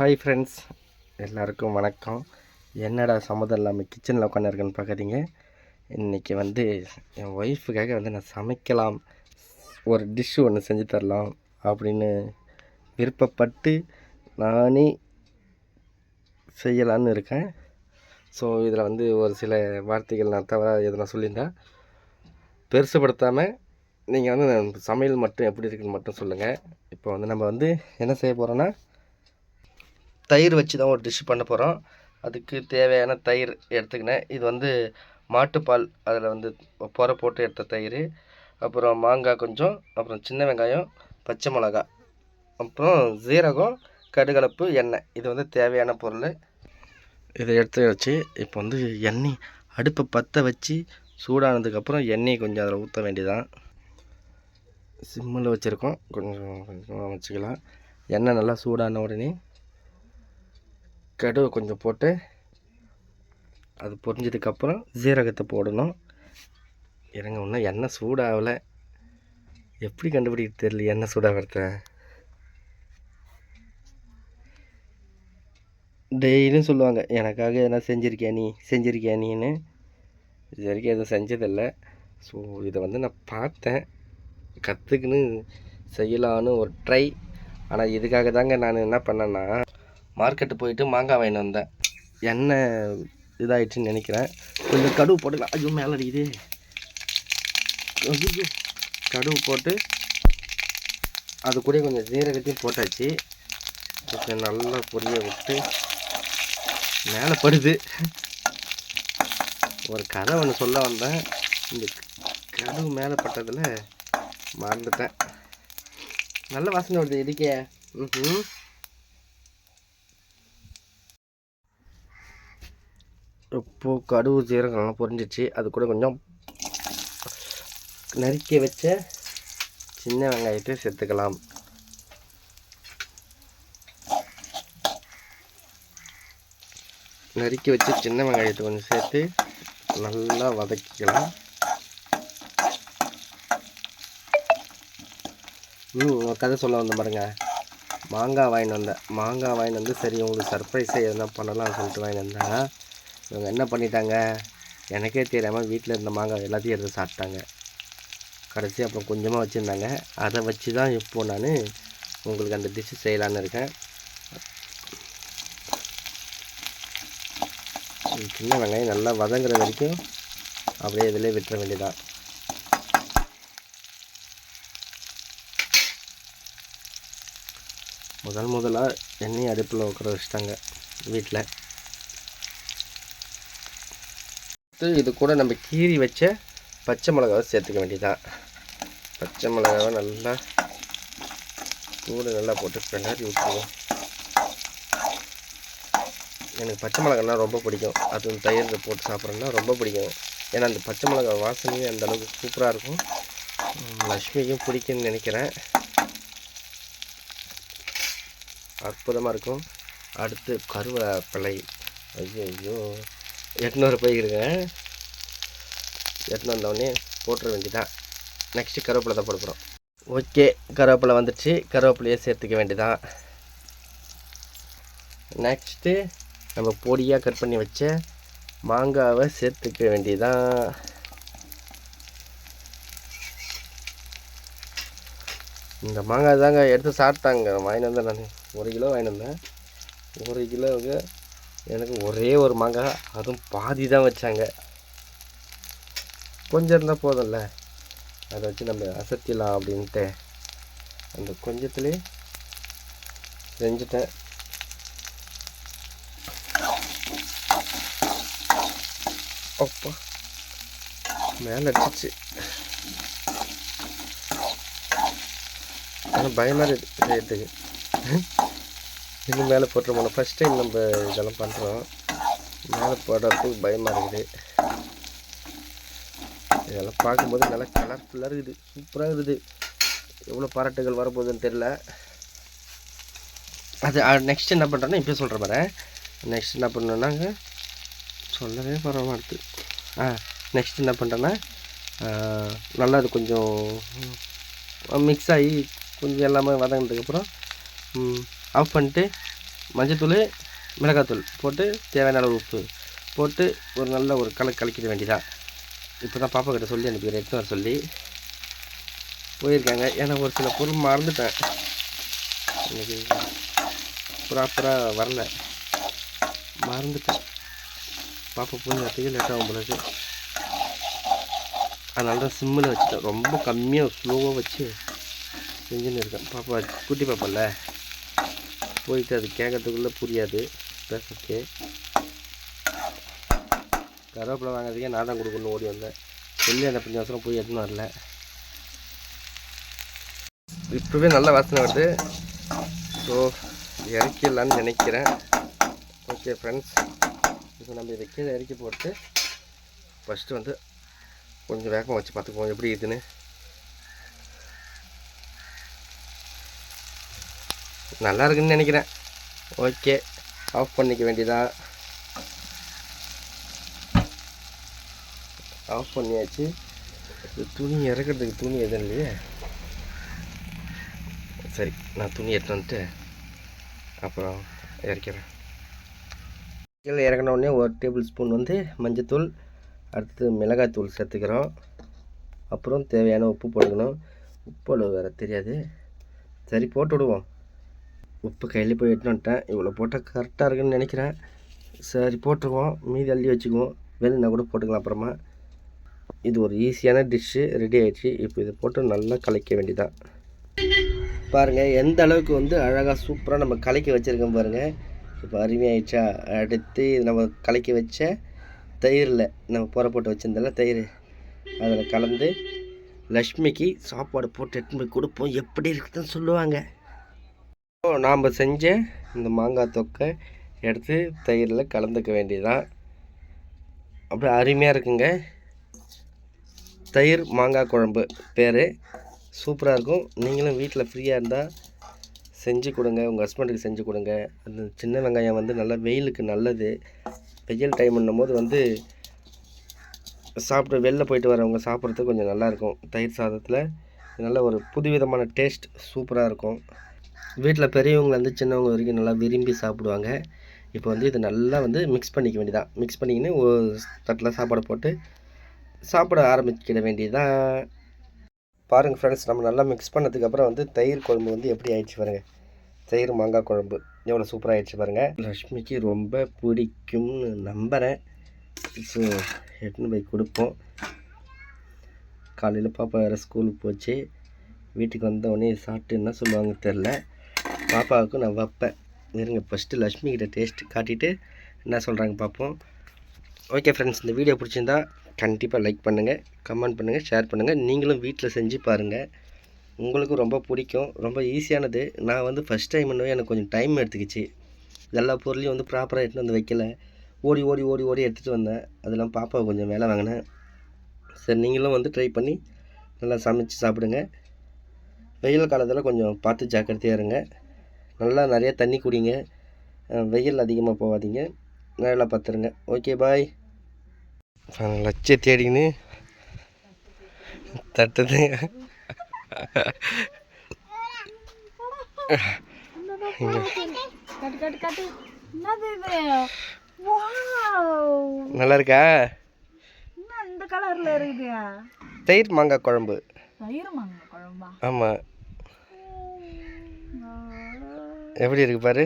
Hi friends எல்லாருக்கும் வணக்கம். என்னடா சம்மதம் இல்லாமல் கிச்சனில் உட்காந்துருக்கேன்னு பார்க்குறீங்க இன்றைக்கி வந்து என் ஒய்ஃபுக்காக வந்து நான் சமைக்கலாம். ஒரு டிஷ்ஷு ஒன்று செஞ்சு தரலாம் அப்படின்னு விருப்பப்பட்டு நானே செய்யலான்னு இருக்கேன். ஸோ இதில் வந்து ஒரு சில வார்த்தைகள் நான் தவறாக எதனா சொல்லியிருந்தேன் பெருசுப்படுத்தாமல் நீங்கள் வந்து சமையல் மட்டும் எப்படி இருக்குன்னு மட்டும் சொல்லுங்கள் இப்போ வந்து நம்ம வந்து என்ன செய்ய போகிறோன்னா தயிர் வச்சு தான் ஒரு டிஷ் பண்ண போகிறோம் அதுக்கு தேவையான தயிர் எடுத்துக்கினேன். இது வந்து மாட்டுப்பால் அதில் வந்து புற போட்டு எடுத்த தயிர். அப்புறம் மாங்காய் கொஞ்சம் அப்புறம் சின்ன வெங்காயம் பச்சை மிளகா அப்புறம் ஜீரகம் கடுகலப்பு எண்ணெய். இது வந்து தேவையான பொருள். இதை எடுத்து வச்சு இப்போ வந்து எண்ணெய் அடுப்பை பற்ற வச்சு சூடானதுக்கப்புறம் எண்ணெய் கொஞ்சம் அதில் ஊற்ற வேண்டியதான் சிம்மில் வச்சுருக்கோம். கொஞ்சம் கொஞ்சமாக வச்சுக்கலாம். எண்ணெய் நல்லா சூடான உடனே கடுகு கொஞ்சம் போட்டு அது பொரிஞ்சதுக்கப்புறம் ஜீரகத்தை போடணும். இறங்க ஒன்றும் எண்ணெய் சூடாகலை. எப்படி கண்டுபிடிக்க தெரியல எண்ணெய் சூடாகிறத. டெய்லியும் சொல்லுவாங்க எனக்காக எதனா செஞ்சுருக்கியா நீ செஞ்சுருக்கியா நீன்னு. இது வரைக்கும் எதுவும் செஞ்சதில்லை. ஸோ இதை வந்து நான் பார்த்தேன். கற்றுக்குன்னு செய்யலான்னு ஒரு ட்ரை ஆனால் இதுக்காக தாங்க நான் என்ன பண்ணேன்னா மார்க்கெட்டு போயிட்டு மாங்காய் வாங்கிட்டு வந்தேன். எண்ணெய் இதாகிடுச்சின்னு நினைக்கிறேன். கொஞ்சம் கடுகு போட்டுக்கலாம். ஐயோ மேலே அடிக்குது. கடுவு போட்டு அது கூட கொஞ்சம் ஜீரகத்தையும் போட்டாச்சு. கொஞ்சம் நல்லா பொரிய விட்டு மேலே படுது. ஒரு கதை ஒன்று சொல்ல வந்தேன். இந்த கடுவு மேலே பட்டதில் மறந்துட்டேன். நல்ல வாசனை வருது இதுக்கே ம் இப்போ கடுகு ஜீரகம்லாம் பொரிஞ்சிச்சு. அது கூட கொஞ்சம் நறுக்கி வச்ச சின்ன வெங்காயத்தை சேர்த்துக்கலாம். நறுக்கி வச்சு சின்ன வெங்காயத்தை கொஞ்சம் சேர்த்து நல்லா வதக்கிக்கலாம். ம் உங்கள் கதை சொல்ல வந்த பாருங்க. மாங்காய் வாங்கிட்டு வந்தேன். மாங்காய் வாங்கிட்டு வந்து சரி உங்களுக்கு சர்ப்ரைஸாக எதனா பண்ணலாம் சொல்லிட்டு வாங்கிட்டு வந்தேன். இவங்க என்ன பண்ணிட்டாங்க? எனக்கே தெரியாமல் வீட்டில் இருந்த மாங்காய் எல்லாத்தையும் எடுத்து சாப்பிட்டாங்க. கடைசி அப்புறம் கொஞ்சமாக வச்சுருந்தாங்க. அதை வச்சு தான் இப்போது நான் உங்களுக்கு அந்த டிஷ்ஷு செய்யலான்னு இருக்கேன். சின்ன வெங்காயம் நல்லா வதங்குற வரைக்கும் அப்படியே இதிலே விட்டுற வேண்டியதான் முதல் முதலாக எண்ணெய் அடுப்பில் உட்கார வச்சுட்டாங்க வீட்டில் அடுத்து இது கூட நம்ம கீறி வச்ச பச்சை மிளகாவை சேர்த்துக்க வேண்டியதான் பச்சை மிளகாவை நல்லா கூட நல்லா போட்டு பின்னாடி விட்டுருவோம். எனக்கு பச்சை மிளகானா ரொம்ப பிடிக்கும். அது தயிர் போட்டு சாப்பிட்றேன்னா ரொம்ப பிடிக்கும். ஏன்னா அந்த பச்சை மிளகா வாசனையே அந்த அளவுக்கு சூப்பராக இருக்கும். லக்ஷ்மிக்கும் பிடிக்கும்னு நினைக்கிறேன். அற்புதமாக இருக்கும். அடுத்து கருவேப்பிலை. ஐயோ ஐயோ எட்நூறு போய்க்கிறேங்க எட்நூறு வந்தோடனே போட்டுற வேண்டியதான் நெக்ஸ்ட்டு கருவேப்பிலை தான் போட போகிறோம் ஓகே கருவேப்பிலை வந்துடுச்சு. கருவேப்பிலையே சேர்த்துக்க வேண்டியதான் நெக்ஸ்ட்டு நம்ம பொடியாக கட் பண்ணி வச்ச மாங்காவை சேர்த்துக்க வேண்டியதான் இந்த மாங்காய் தாங்க எடுத்து சாப்பிட்டாங்க. வாங்கிட்டு வந்தேன் நான். ஒரு கிலோ வாங்கிட்டு வந்தேன். ஒரு கிலோவுக்கு எனக்கு ஒரே ஒரு மாங்காய் அதுவும் பாதி தான் வச்சாங்க. கொஞ்சம் இருந்தால் போதும்ல. அதை வச்சு நம்ம அசத்திடலாம் அப்படின்ட்டு. அந்த கொஞ்சத்துலேயே செஞ்சுட்டேன். அப்பா மேலே அடிச்சிச்சு ஆனால் பயமாக இருக்குது செய்யறதுக்கு இன்னும் மேலே போட்டுருமோம் ஃபஸ்ட் டைம் நம்ம இதெல்லாம் பண்ணுறோம் மேலே போடுறதுக்கு பயமாக இருக்குது. இதெல்லாம் பார்க்கும்போது நல்லா கலர்ஃபுல்லாக இருக்குது. சூப்பராக இருக்குது. எவ்வளோ பாராட்டுகள் வரப்போகுதுன்னு தெரில அது நெக்ஸ்ட் என்ன பண்ணுறோன்னா இப்போ சொல்கிற மாதிரி நெக்ஸ்ட் என்ன பண்ணோன்னாங்க சொல்லவே வர அடுத்து. ஆ நெக்ஸ்ட் என்ன பண்ணுறேன்னா நல்லா அது கொஞ்சம் மிக்ஸ் ஆகி கொஞ்சம் எல்லாமே வதங்கினதுக்கப்புறம் ஆஃப் பண்ணிட்டு மஞ்சத்தூள் மிளகாத்தூள் போட்டு தேவையான அளவு உப்பு போட்டு ஒரு நல்ல ஒரு கலக்கு கலக்கிட வேண்டியதான் இப்போ தான் பாப்பா கிட்ட சொல்லி அனுப்பிக்கிறேன். எடுத்து வர சொல்லி. போயிருக்காங்க. ஏன்னா ஒரு சில பொருள் மறந்துட்டேன். எனக்கு ப்ராப்பராக வரல. மறந்துட்டேன். பாப்பா போய் வரத்துக்கு லேட் ஆகும் போல அதனால தான் சிம்மில் வச்சுட்டேன். ரொம்ப கம்மியாக ஸ்லோவாக வச்சு செஞ்சுன்னு இருக்கேன். பாப்பா குட்டி பாப்பால போயிட்டு அது கேட்கறதுக்குள்ளே புரியாது. பேசுறதுக்கு கருவேப்பிலை வாங்குறதுக்கே நான் தான் கொடுக்கணும் ஓடி வந்தேன். சொல்லி அந்த கொஞ்சம் அவசரம் போய் எதுவும் வரல. இப்போவே நல்ல வாசனை வருது. ஸோ இறக்கிடலான்னு நினைக்கிறேன். ஓகே ஃப்ரெண்ட்ஸ் இப்போ நம்ம இதை கீழே இறக்கி போட்டு ஃபஸ்ட்டு வந்து கொஞ்சம் வேகமாக வச்சு பார்த்துக்குவோம். எப்படி இதுன்னு நல்லா இருக்குன்னு நினைக்கிறேன். ஓகே ஆஃப் பண்ணிக்க வேண்டியதான் ஆஃப் பண்ணியாச்சு. துணி இறக்கிறதுக்கு துணி எதுவும் இல்லையே? சரி நான் துணி எடுத்து வந்துட்டு அப்புறம் இறக்கிறேன். கீழே இறக்கின உடனே ஒரு டேபிள் ஸ்பூன் வந்து மஞ்சத்தூள் அடுத்து மிளகாய்த்தூள் சேர்த்துக்கிறோம். அப்புறம் தேவையான உப்பு போட்டுக்கணும். உப்பு அளவு வேறு தெரியாது. சரி போட்டு விடுவோம். உப்பு கையில் போய் எடுத்துன்னு வந்துட்டேன். இவ்வளோ போட்டால் கரெக்டாக இருக்குன்னு நினைக்கிறேன். சரி போட்டுருவோம். மீதி அள்ளி வச்சுக்குவோம். வேணும்னா கூட போட்டுக்கலாம் அப்புறமா. இது ஒரு ஈஸியான டிஷ்ஷு ரெடி ஆகிடுச்சு இப்போ இதை போட்டு நல்லா கலைக்க வேண்டியதான் பாருங்கள் எந்த அளவுக்கு வந்து அழகாக சூப்பராக நம்ம கலைக்க வச்சுருக்கோம் பாருங்கள் இப்போ அருமையாயிடுச்சா? அடுத்து இது நம்ம கலக்கி வச்ச தயிரில் நம்ம புற போட்டு தயிர். அதில் கலந்து லக்ஷ்மிக்கு சாப்பாடு போட்டு எடுத்துன்னு போய் கொடுப்போம். எப்படி இருக்குதுன்னு சொல்லுவாங்க. நாம் செஞ்ச இந்த மாங்காய் தொக்கை எடுத்து தயிரில் கலந்துக்க வேண்டியதான் அப்படியே அருமையாக இருக்குங்க. தயிர் மாங்காய் குழம்பு பேர். சூப்பராக இருக்கும். நீங்களும் வீட்டில் ஃப்ரீயாக இருந்தால் செஞ்சு கொடுங்க. உங்கள் ஹஸ்பண்டுக்கு செஞ்சு கொடுங்க. அந்த சின்ன வெங்காயம் வந்து நல்லா வெயிலுக்கு நல்லது. வெயில் டைம்னும் போது வந்து சாப்பிட்டு வெளில போயிட்டு வரவங்க சாப்பிட்றதுக்கு கொஞ்சம் நல்லாயிருக்கும் தயிர் சாதத்தில் நல்ல ஒரு புதுவிதமான டேஸ்ட் சூப்பராக இருக்கும். வீட்டில் பெரியவங்கலேருந்து சின்னவங்க வரைக்கும் நல்லா விரும்பி சாப்பிடுவாங்க. இப்போ வந்து இது நல்லா வந்து மிக்ஸ் பண்ணிக்க வேண்டியதான் மிக்ஸ் பண்ணிக்கின்னு ஒரு தட்டில் சாப்பாடு போட்டு சாப்பிட ஆரம்பிக்கிட வேண்டியதான் பாருங்கள் ஃப்ரெண்ட்ஸ் நம்ம நல்லா மிக்ஸ் பண்ணதுக்கப்புறம் வந்து தயிர் குழம்பு வந்து எப்படி ஆயிடுச்சு பாருங்கள் தயிர் மாங்காய் குழம்பு எவ்வளோ சூப்பராக ஆயிடுச்சு பாருங்கள் லக்ஷ்மிக்கு ரொம்ப பிடிக்கும்னு நம்புகிறேன் ஸோ எட்டுன்னு போய் கொடுப்போம். காலையில் பாப்பா வேறு ஸ்கூலுக்கு போச்சு. வீட்டுக்கு வந்த உடனே சாப்பிட்டு என்ன சொல்லுவாங்க தெரில பாப்பாவுக்கு நான் வைப்பேன். இருங்க ஃபஸ்ட்டு லக்ஷ்மி கிட்ட டேஸ்ட் காட்டிட்டு என்ன சொல்கிறாங்க பார்ப்போம் ஓகே ஃப்ரெண்ட்ஸ் இந்த வீடியோ பிடிச்சிருந்தா கண்டிப்பாக லைக் பண்ணுங்கள் கமெண்ட் பண்ணுங்கள் ஷேர் பண்ணுங்கள் நீங்களும் வீட்டில் செஞ்சு பாருங்கள் உங்களுக்கும் ரொம்ப பிடிக்கும் ரொம்ப ஈஸியானது நான் வந்து ஃபஸ்ட் டைம் பண்ணவே எனக்கு கொஞ்சம் டைம் எடுத்துக்கிச்சு. எல்லா பொருளையும் வந்து ப்ராப்பராக எடுத்துன்னு வந்து வைக்கல. ஓடி ஓடி ஓடி ஓடி எடுத்துகிட்டு வந்தேன். அதெல்லாம் பாப்பாவை கொஞ்சம் வேலை வாங்கினேன். சரி நீங்களும் வந்து ட்ரை பண்ணி நல்லா சமைச்சு சாப்பிடுங்க. வெயில் காலத்தில் கொஞ்சம் பார்த்து ஜாக்கிரதையாக இருங்க. நல்லா நிறைய தண்ணி குடிங்க. வெயில் அதிகமாக போகாதீங்க. நல்லா பார்த்துருங்க. Okay bye. லட்சிய தேடின்னு வாவ். நல்லா இருக்கா? இந்த கலர்ல இருக்குது? தயிர் மாங்காய் குழம்பு. தயிர் மாங்க குழம்பா? ஆமாம் எப்படி இருக்கு பாரு?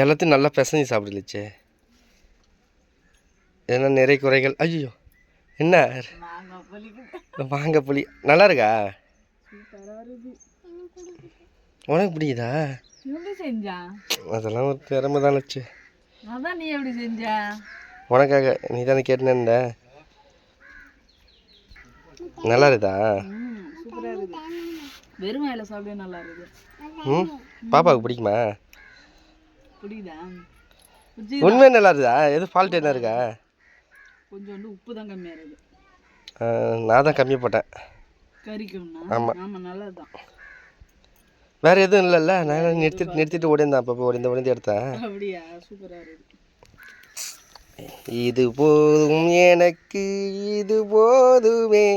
எல்லாத்தையும் நல்லா பிசைஞ்சு சாப்பிடலிச்சே. ஏன்னா நிறைய குறைகள். ஐயோ என்ன? மாங்காய் வாங்க புளி. நல்லா இருக்கா? உனக்கு பிடிக்குதா? அதெல்லாம் ஒரு திறமை தான் லட்சு. அதான் நீ எப்படி செஞ்சா? உனக்காக நீ தானே கேட்டுன்னு இருந்த? நல்லா இருக்குதா? சூப்பராக இருக்குது. வெறும் வாயில சாப்பிடவே நல்லா இருக்குது. ம் பாப்பாவுக்கு பிடிக்குமா? பிடிக்குதா உண்மையாக நல்லா இருக்குதா? எது ஃபால்ட் என்ன இருக்கா? கொஞ்சோண்டு உப்பு தான் கம்மியாக இருக்குது. நான் தான் கம்மி போட்டேன். கறிக்கும்னா? ஆமா. ஆமாம் நல்லது தான் வேறு எதுவும் இல்லைல்ல? நான் நிறுத்திட்டு நிறுத்திட்டு ஓடிந்தேன் அப்பப்போ ஓடிந்த ஓடிந்து எடுத்தேன் அப்படியா? சூப்பராக இருக்குது. இது போதும் எனக்கு இது போதுமே.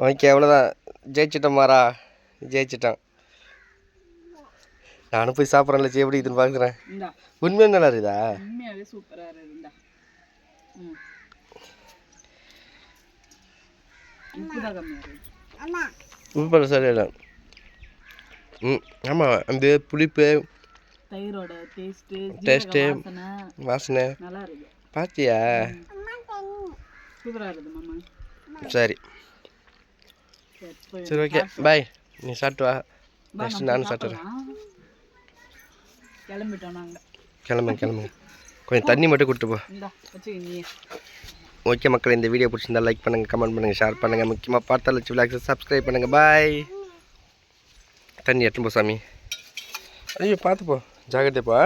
ஓகே அவ்வளோதான் ஜெயிச்சிட்டோம் மாறா. ஜெயிச்சிட்டோம். நானும் போய் சாப்பிட்றேன்ல எப்படி இதுன்னு பார்க்குறேன் இந்தா. உண்மையாக நல்லா இருக்குதா? உண்மையாவே சூப்பரா இருக்குது இந்தா. ம். உப்பு ஆமாம் அந்த புளிப்பு தயிரோட டேஸ்ட்டு Taste. வாசனை. நல்லா இருக்கு பார்த்தியா சூப்பரா இருக்குது மாமா. சரி. சரி ஓகே பாய் நீ சாப்பிட்டு வா. நெக்ஸ்ட் நானும் சாப்பிட்றேன். கிளம்பிட்டோம் நாங்க. கிளம்புங்க கிளம்புங்க கொஞ்சம் தண்ணி மட்டும் கொடுத்து போ. ஓகே மக்கள் இந்த வீடியோ பிடிச்சிருந்தா லைக் பண்ணுங்கள் கமெண்ட் பண்ணுங்கள் ஷேர் பண்ணுங்கள் முக்கியமாக பார்த்தா லட்சம் விளாக்ஸை சப்ஸ்கிரைப் பண்ணுங்கள் பாய் தண்ணி எட்டும் போ சாமி. ஐயோ பார்த்து போ. ஜாகிரதைப்பா